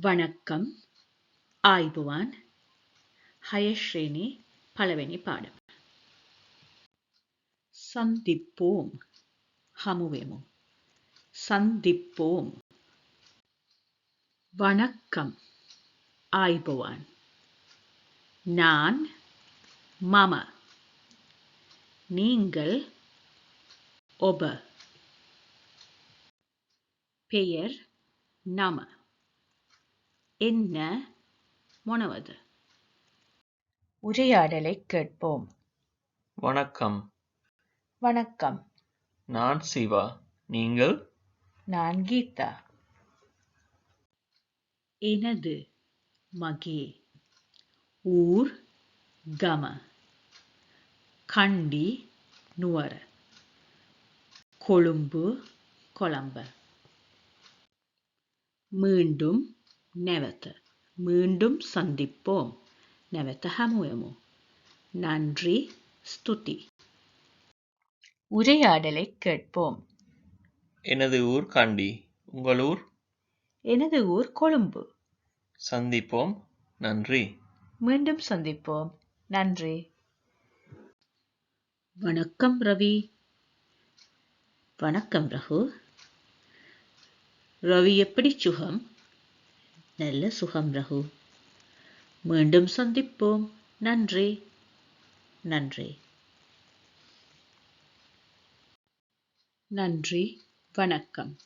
வணக்கம். ஆய்புவான். ஹயஸ்ரேணி பலவெனி பாடம். சந்திப்போம். ஹமுவேமோ. சந்திப்போம். வணக்கம். ஆய்புவான். நான் மம. நீங்கள் ஒப. பெயர் நம. என்ன? மொனவது உரையாடலை கேட்போம். வணக்கம். வணக்கம். நான் சிவா. நீங்கள்? நான் கீதா. எனது மகே. ஊர் கம. கண்டி நுவர. கொழும்பு கொலம்ப மீண்டும் நெவத்த மீண்டும் சந்திப்போம் நெவத்த ஹமுயமோ நன்றி ஸ்துதி உரையாடலை கேட்போம் எனது ஊர் காண்டி உங்கள் ஊர் எனது ஊர் கொழும்பு சந்திப்போம் நன்றி மீண்டும் சந்திப்போம் நன்றி வணக்கம் ரவி வணக்கம் ரகு ரவி எப்படி சுகம் நல்ல சுகம் ரகு. மீண்டும் சந்திப்போம். நன்றி. நன்றி. நன்றி. வணக்கம்.